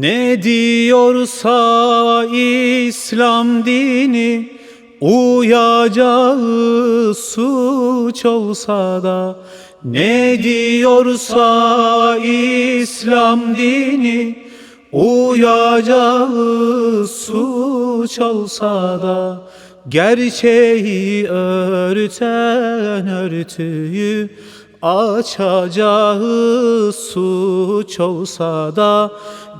Ne diyorsa İslam dini Uyacağı suç olsa da Ne diyorsa İslam dini Uyacağı suç olsa da Gerçeği örten örtüyü Açacağı suç olsa da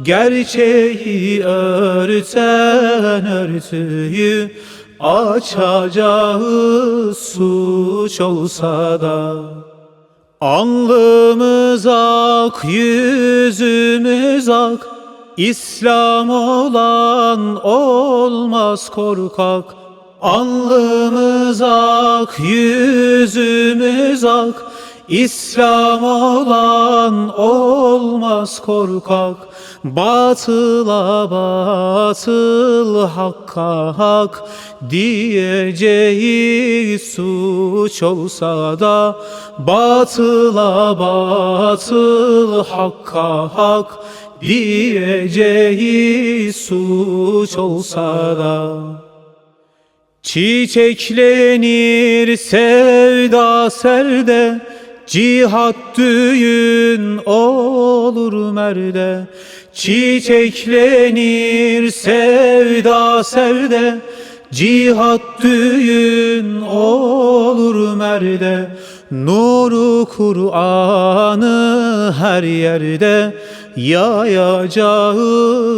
Gerçeği örten örtüyü Açacağı suç olsa da Alnımız ak, yüzümüz ak İslam olan olmaz korkak. Alnımız ak, yüzümüz ak İslam olan olmaz korkak Batıla batıl hakka hak. Diyeceği suç olsa da Batıla batıl hakka hak. Diyeceği suç olsa da Çiçeklenir sevda serde Cihat düğün olur merde Çiçeklenir sevda serde. Cihat düğün olur merde Nuru Kur'an'ı her yerde Yayacağı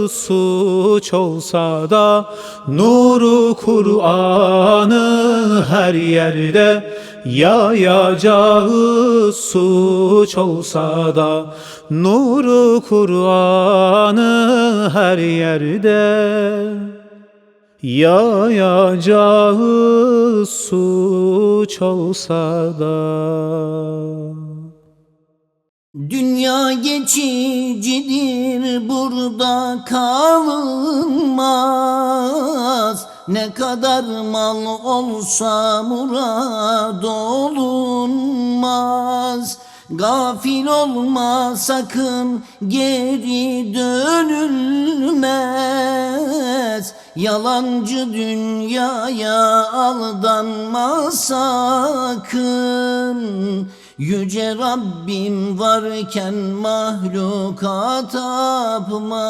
suç olsa da Nuru Kur'an'ı her yerde Yayacağı suç olsa da Nuru Kur'an'ı her yerde. Yayacağı suç olsa da. Dünya geçicidir burada kalınmaz Ne kadar mal olsa murad olunmaz. Gafil olma sakın geri dönülmez. Yalancı dünyaya aldanma sakın. Yüce Rabbim varken mahluka tapma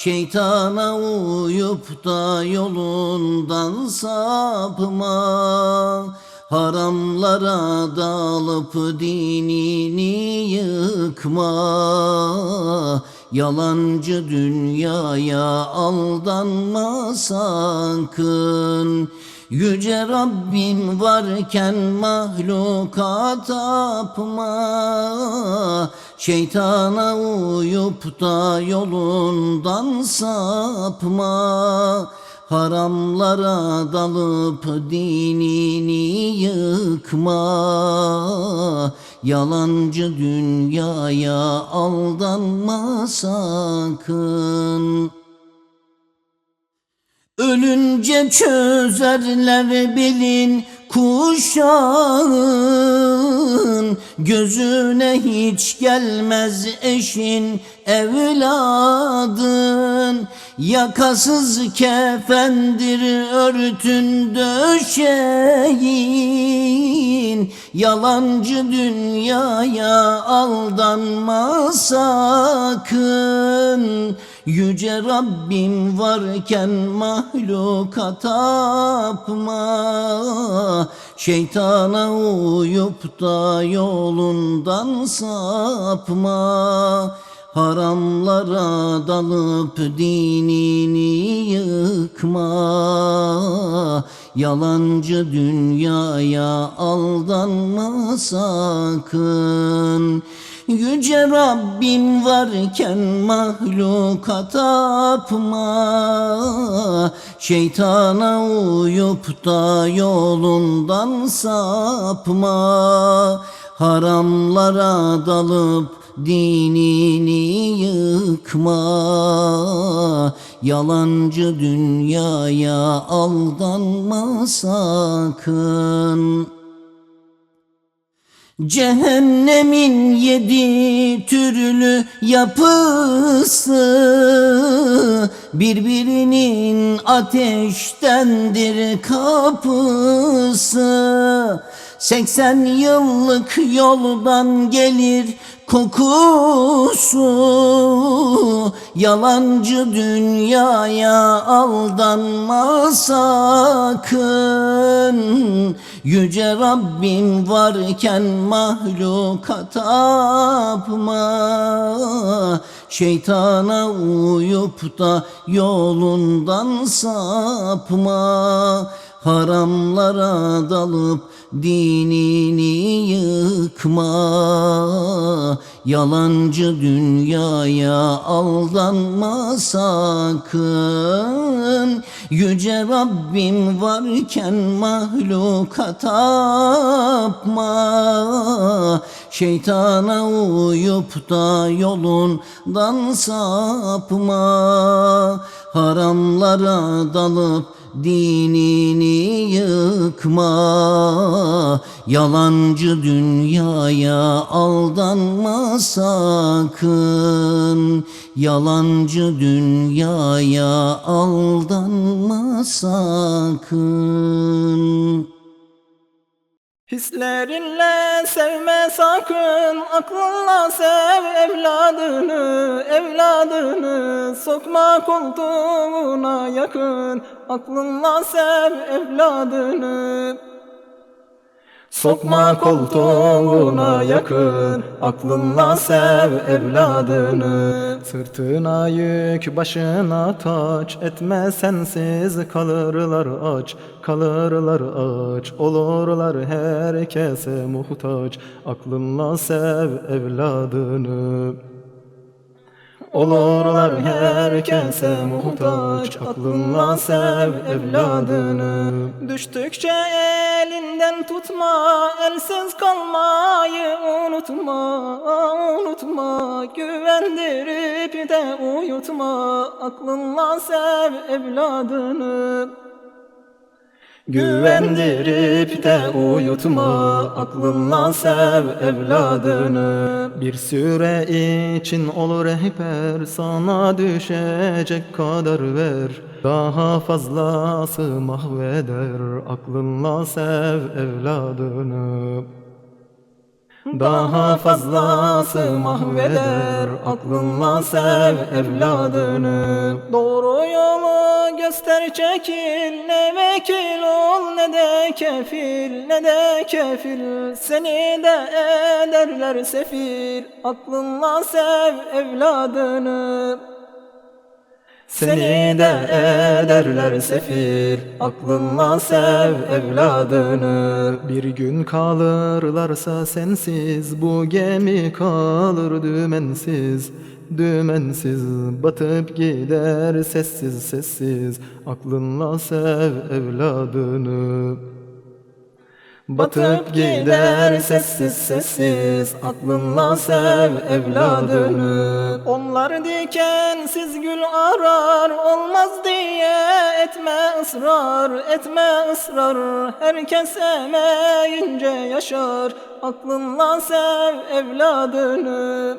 Şeytana uyup da yolundan sapma. Haramlara dalıp dinini yıkma. Yalancı dünyaya aldanma sakın Yüce Rabbim varken mahluka tapma. Şeytana uyup da yolundan sapma. Haramlara dalıp dinini yıkma. Yalancı dünyaya aldanma sakın Ölünce çözerler bilin kuşağın. Gözüne hiç gelmez eşin evladın. Yakasız kefendir örtün döşeyin Yalancı dünyaya aldanma sakın Yüce Rabbim varken mahluka tapma. Şeytana uyup da yolundan sapma. Haramlara dalıp dinini yıkma. Yalancı dünyaya aldanma sakın Yüce Rabbim varken mahluka tapma Şeytana uyup da yolundan sapma. Haramlara dalıp dinini yıkma. Yalancı dünyaya aldanma sakın Cehennemin yedi türlü yapısı Birbirinin ateştendir kapısı. Seksen yıllık yoldan gelir kokusu Yalancı dünyaya aldanma sakın Yüce Rabbim varken mahluka tapma. Şeytana uyup da yolundan sapma. Haramlara dalıp dinini yıkma Yalancı dünyaya aldanma sakın. Yüce Rabbim varken mahluka tapma. Şeytana uyup da yolundan sapma. Haramlara dalıp dinini yıkma Yalancı dünyaya aldanma sakın. Yalancı dünyaya aldanma sakın Hislerinle sevme sakın, aklınla sev evladını, evladını. Sokma koltuğuna yakın, aklınla sev evladını Sokma koltuğuna yakın, aklınla sev evladını. Sırtına yük, başına taç, etme sensiz kalırlar aç Kalırlar aç, olurlar herkese muhtaç Aklınla sev evladını Olurlar herkese muhtaç Aklınla sev evladını. Düştükçe elinden tutma Elsiz kalmayı unutma Unutma. Güvendirip de uyutma Aklınla sev evladını Güvendirip de uyutma Aklınla sev evladını. Bir süre için olur rehber Sana düşecek kadar ver. Daha fazlası mahveder Aklınla sev evladını daha fazlası mahveder Aklınla sev evladını. Doğru yolu göster çekil Ne vekil ol ne de kefil Ne de kefil. Seni de ederler sefil Aklınla sev evladını seni de ederler sefil. Aklınla sev evladını. Bir gün kalırlarsa sensiz Bu gemi kalır dümensiz. Dümensiz batıp gider sessiz sessiz. Aklınla sev evladını Batıp gider sessiz sessiz Aklınla sev evladını. Onlar dikensiz gül arar Olmaz diye etme ısrar Etme ısrar. Herkes emeyince yaşar Aklınla sev evladını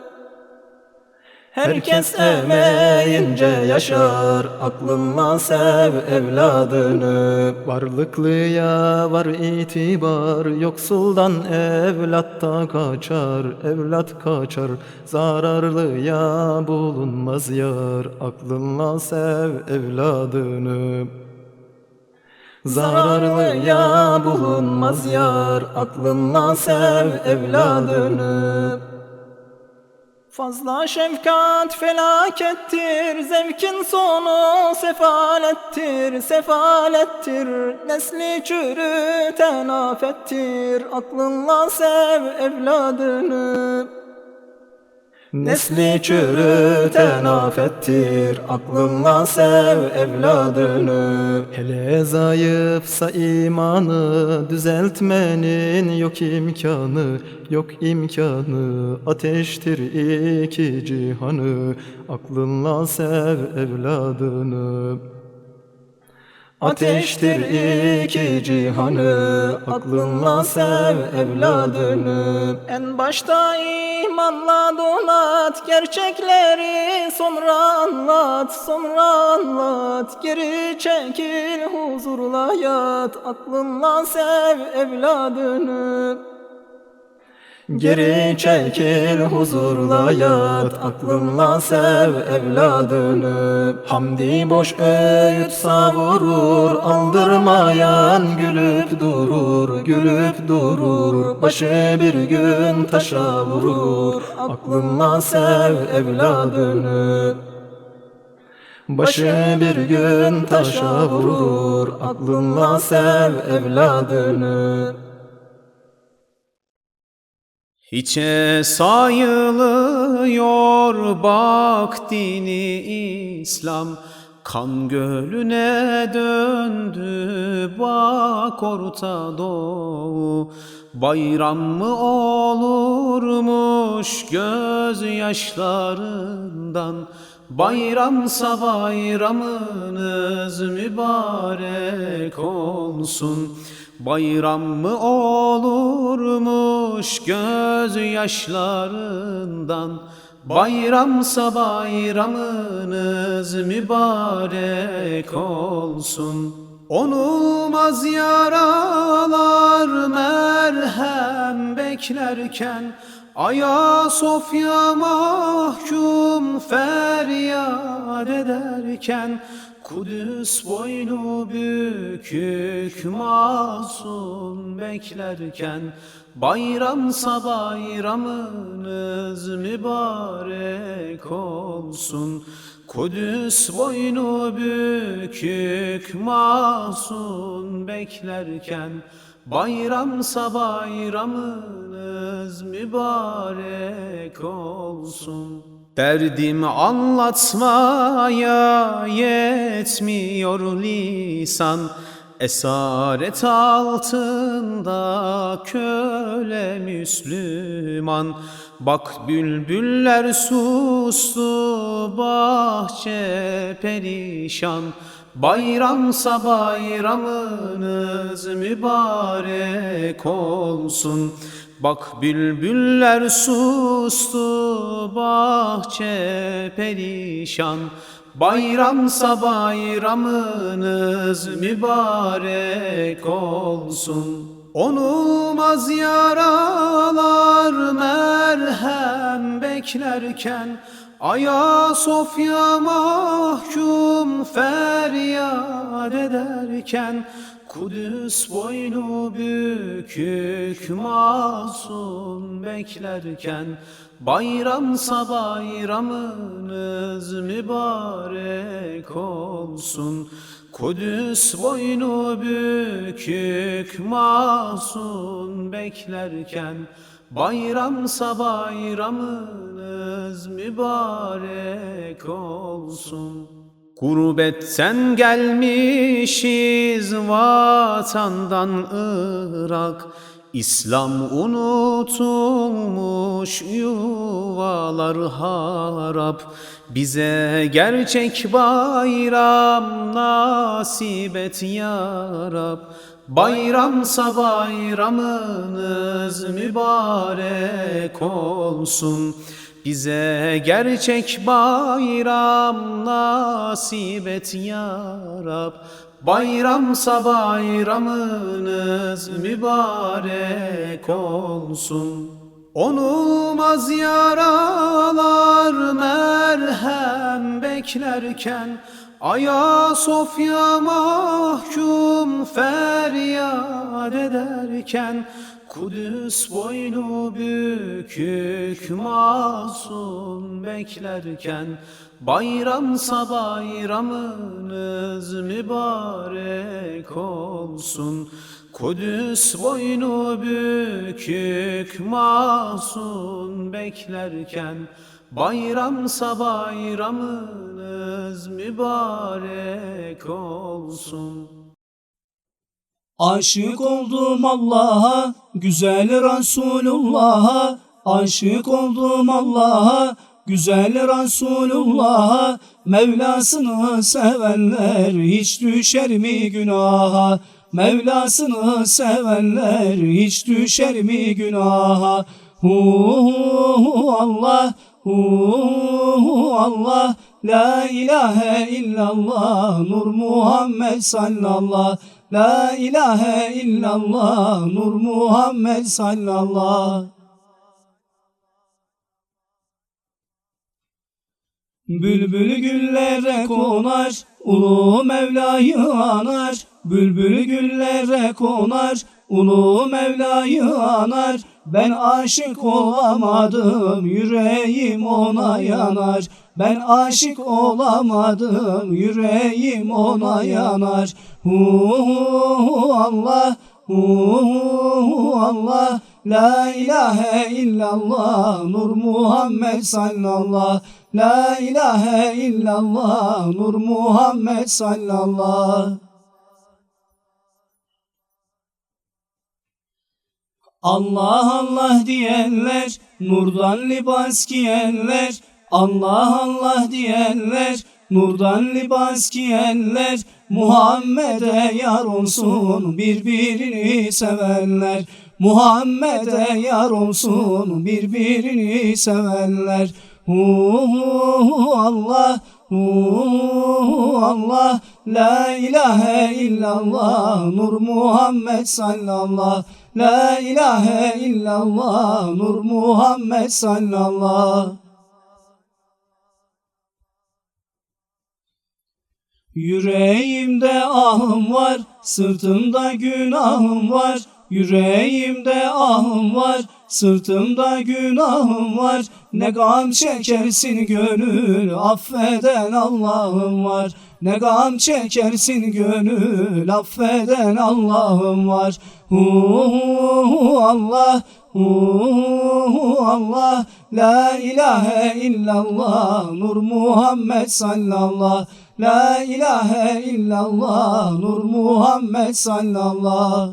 Herkes emeyince yaşar Aklınla sev evladını. Varlıklıya var itibar Yoksuldan evlatta kaçar Evlat kaçar. Zararlıya bulunmaz yar Aklınla sev evladını. Zararlıya bulunmaz yar Aklınla sev evladını Fazla şefkat felakettir, zevkin sonu sefalettir, sefalettir. Nesli çürüten afettir, aklınla sev evladını. Nesli çürüten afettir Aklınla sev evladını Hele zayıfsa imanı Düzeltmenin yok imkanı Yok imkanı Ateştir iki cihanı. Aklınla sev evladını Ateştir iki cihanı Aklınla sev evladını. En başta imanla donat Gerçekleri sonra anlat Sonra anlat. Geri çekil huzurla yat Aklınla sev evladını Geri çekil huzurla yat Aklınla sev evladını. Hamdi boş öğüt savurur Aldırmayan gülüp durur Gülüp durur. Başı bir gün taşa vurur Aklınla sev evladını. Başı bir gün taşa vurur Aklınla sev evladını Hiçe sayılıyor bak dini İslam. Kan gölüne döndü bak Orta Doğu. Bayram mı olurmuş gözyaşlarından? Bayramsa bayramınız mübarek olsun. Bayram mı olurmuş gözyaşlarından? Bayramsa bayramınız mübarek olsun. Onulmaz yaralar merhem beklerken Ayasofya mahkum feryat ederken Kudüs boynu bükük masum beklerken Bayramsa bayramınız mübarek olsun. Kudüs boynu bükük masum beklerken Bayramsa bayramınız mübarek olsun Derdim anlatmaya yetmiyor lisan. Esaret altında köle Müslüman. Bak bülbüller sustu bahçe perişan. Bayramsa bayramınız mübarek olsun Bak bülbüller sustu bahçe perişan. Bayramsa bayramınız mübarek olsun. Onulmaz yaralar merhem beklerken Ayasofya mahkum feryat ederken Kudüs boynu bükük masum beklerken Bayramsa bayramınız mübarek olsun. Kudüs boynu bükük masum beklerken Bayramsa bayramınız mübarek olsun Gurbetten gelmişiz vatandan Irak İslam unutulmuş yuvalar harap. Bize gerçek bayram nasip et ya Rab. Bayramsa bayramınız mübarek olsun bize gerçek bayram nasip et ya Rab. Bayramsa bayramınız mübarek olsun. Onulmaz yaralar merhem beklerken Ayasofya mahkum feryat ederken Kudüs boynu bükük masum beklerken Bayramsa bayramınız mübarek olsun. Kudüs boynu bükük masum beklerken Bayramsa bayramınız mübarek olsun Aşık oldum Allah'a, güzel Resulullah'a. Aşık oldum Allah'a, Güzel Resulullah'a Mevlasını sevenler hiç düşer mi günaha? Mevlasını sevenler hiç düşer mi günaha? Hu Allah, hu Allah, La ilahe illallah, Nur Muhammed sallallah, La ilahe illallah, Nur Muhammed sallallah. Bülbül güllere konar, ulu Mevla'yı anar. Bülbül güllere konar, ulu Mevla'yı anar. Ben aşık olamadım, yüreğim ona yanar. Ben aşık olamadım, yüreğim ona yanar. Hu Allah, hu Allah, La ilahe illallah, Nur Muhammed sallallah. La ilahe illallah, Nur Muhammed sallallah. Allah Allah diyenler, nurdan libas giyenler, Allah Allah diyenler, nurdan libas giyenler, Muhammed'e yar olsun birbirini sevenler, Muhammed'e yar olsun birbirini sevenler. Hu Allah, hu Allah, La ilahe illallah, Nur Muhammed sallallah, La ilahe illallah, Nur Muhammed sallallah. Yüreğimde ahım var, sırtımda günahım var. Yüreğimde ahım var, sırtımda günahım var. Ne gam çekersin gönül, affeden Allah'ım var. Ne gam çekersin gönül, affeden Allah'ım var. Hu Allah, hu Allah, La ilahe illallah, Nur Muhammed sallallah. La ilahe illallah, Nur Muhammed sallallah.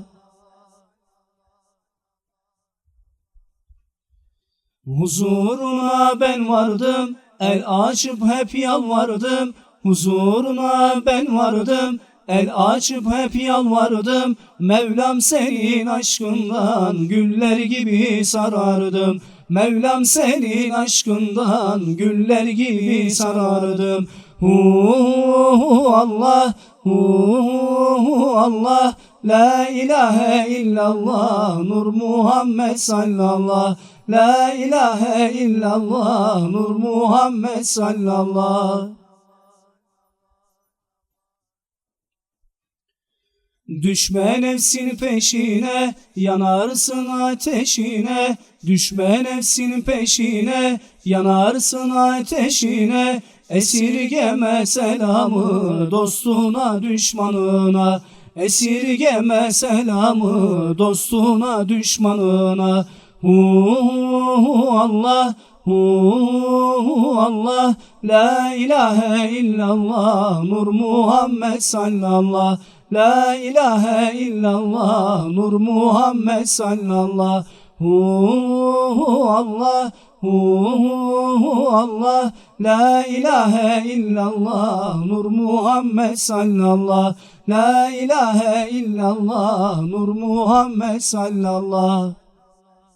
Huzuruna ben vardım, el açıp hep yalvardım. Huzuruna ben vardım, el açıp hep yalvardım. Mevlam senin aşkından güller gibi sarardım. Mevlam senin aşkından güller gibi sarardım. Hu Allah, hu Allah, La ilahe illallah, Nur Muhammed sallallah. La ilahe illallah, Nur Muhammed sallallah. Düşme nefsin peşine, yanarsın ateşine. Düşme nefsin peşine, yanarsın ateşine. Esirgeme selamı dostuna düşmanına. Esirgeme selamı dostuna düşmanına. Hu Allah, hu Allah, La ilahe illallah, Nur Muhammed sallallah. La ilahe illallah, Nur Muhammed sallallah. Hu Allah, hu Allah, La ilahe illallah, Nur Muhammed sallallah. La ilahe illallah, Nur Muhammed sallallah.